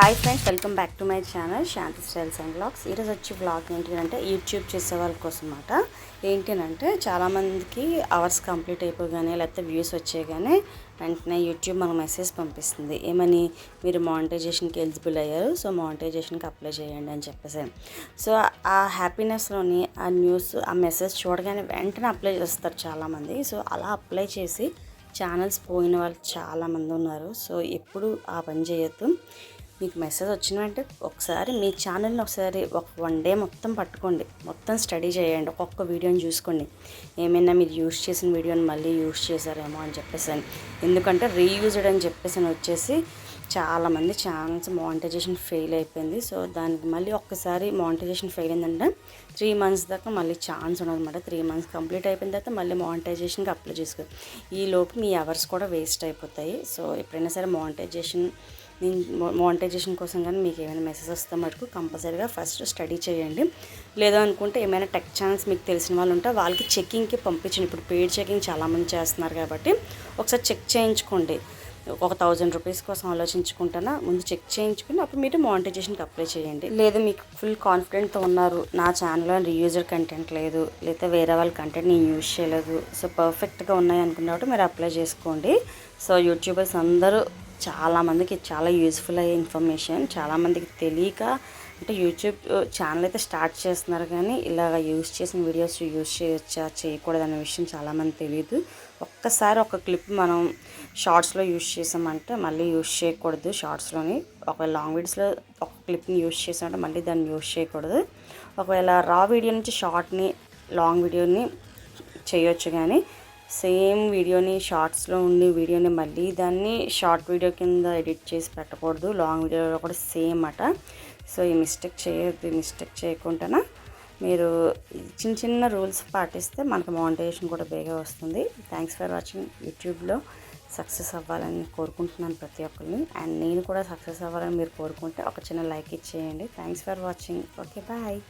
Hi friends welcome back to my channel Shanti styles and blogs ఈరోజు వచ్చి blog ఏంటి అంటే యూట్యూబ్ చేసే వాళ్ళ కోసం అనమాట ఏంటినంటే చాలామందికి అవర్స్ కంప్లీట్ అయిపోగానే లేకపోతే వ్యూస్ వచ్చేగానే వెంటనే యూట్యూబ్ మనకు మెసేజ్ పంపిస్తుంది. ఏమని? మీరు మానిటైజేషన్కి ఎలిజిబుల్ అయ్యారు సో మానిటైజేషన్కి అప్లై చేయండి అని చెప్పేసి. సో ఆ హ్యాపీనెస్లోని ఆ న్యూస్ ఆ మెసేజ్ చూడగానే వెంటనే అప్లై చేస్తారు చాలామంది. సో అలా అప్లై చేసి ఛానల్స్ పోయిన వాళ్ళు చాలామంది ఉన్నారు. సో ఎప్పుడు ఆ పని చేయొద్దు. మీకు మెసేజ్ వచ్చిన వెంటనే ఒకసారి మీ ఛానల్ని ఒకసారి ఒక వన్ డే మొత్తం పట్టుకోండి. మొత్తం స్టడీ చేయండి. ఒక్కొక్క వీడియోని చూసుకోండి. ఏమైనా మీరు యూస్ చేసిన వీడియోని మళ్ళీ యూస్ చేశారేమో అని చెప్పేసి అని. ఎందుకంటే రీయూజ్డ్ అని చెప్పేసి అని వచ్చేసి చాలామంది ఛానల్స్ మానిటైజేషన్ ఫెయిల్ అయిపోయింది. సో దానికి మళ్ళీ ఒక్కసారి మానిటైజేషన్ ఫెయిల్ అయిందంటే త్రీ మంత్స్ దాకా మళ్ళీ ఛాన్స్ ఉన్నదన్నమాట. త్రీ మంత్స్ కంప్లీట్ అయిపోయిన తర్వాత మళ్ళీ మానిటైజేషన్కి అప్లై చేసుకో. ఈ లోపు మీ అవర్స్ కూడా వేస్ట్ అయిపోతాయి. సో ఎప్పుడైనా సరే మానిటైజేషన్ మానిటైజేషన్ కోసం కానీ మీకు ఏమైనా మెసేజ్ వస్తే మటుకు కంపల్సరీగా ఫస్ట్ స్టడీ చేయండి. లేదా అనుకుంటే ఏమైనా టెక్ ఛానల్స్ మీకు తెలిసిన వాళ్ళు ఉంటే వాళ్ళకి చెకింగ్కి పంపించండి. ఇప్పుడు పెయిడ్ చెకింగ్ చాలామంది చేస్తున్నారు కాబట్టి ఒకసారి చెక్ చేయించుకోండి. ఒక థౌజండ్ రూపీస్ కోసం ఆలోచించుకుంటానా? ముందు చెక్ చేయించుకుని అప్పుడు మీరు మానిటైజేషన్కి అప్లై చేయండి. లేదా మీకు ఫుల్ కాన్ఫిడెంట్తో ఉన్నారు. నా ఛానల్లో రీయూజర్ కంటెంట్ లేదు. లేదా వేరే వాళ్ళ కంటెంట్ నేను యూజ్ చేయలేదు. సో పర్ఫెక్ట్గా ఉన్నాయి అనుకున్నప్పుడు మీరు అప్లై చేసుకోండి. సో యూట్యూబర్స్ అందరూ చాలామందికి చాలా యూజ్ఫుల్ అయ్యే ఇన్ఫర్మేషన్ చాలామందికి తెలియక అంటే యూట్యూబ్ ఛానల్ అయితే స్టార్ట్ చేస్తున్నారు కానీ ఇలాగ యూజ్ చేసిన వీడియోస్ యూజ్ చేయొచ్చా చేయకూడదు అనే విషయం చాలామంది తెలియదు. ఒక్కసారి ఒక క్లిప్ మనం షార్ట్స్లో యూజ్ చేసామంటే మళ్ళీ యూజ్ చేయకూడదు షార్ట్స్లోని ఒకవేళ లాంగ్ వీడియోస్లో ఒక క్లిప్ని యూజ్ చేసామంటే మళ్ళీ దాన్ని యూజ్ చేయకూడదు. ఒకవేళ రా వీడియో నుంచి షార్ట్ని లాంగ్ వీడియోని చేయొచ్చు కానీ సేమ్ వీడియోని షార్ట్స్లో ఉండి వీడియోని మళ్ళీ దాన్ని షార్ట్ వీడియో కింద ఎడిట్ చేసి పెట్టకూడదు. లాంగ్ వీడియోలో కూడా సేమ్ అట. సో ఈ మిస్టేక్ చేయొద్దు ఈ మిస్టేక్ చేయకుండా మీరు చిన్న చిన్న రూల్స్ పాటిస్తే మనకు మౌంటేషన్ కూడా బేగా వస్తుంది. Thanks for watching. యూట్యూబ్లో సక్సెస్ అవ్వాలని కోరుకుంటున్నాను ప్రతి ఒక్కరిని. అండ్ నేను కూడా సక్సెస్ అవ్వాలని మీరు కోరుకుంటే ఒక చిన్న లైక్ ఇచ్చేయండి. Thanks for watching. Okay bye.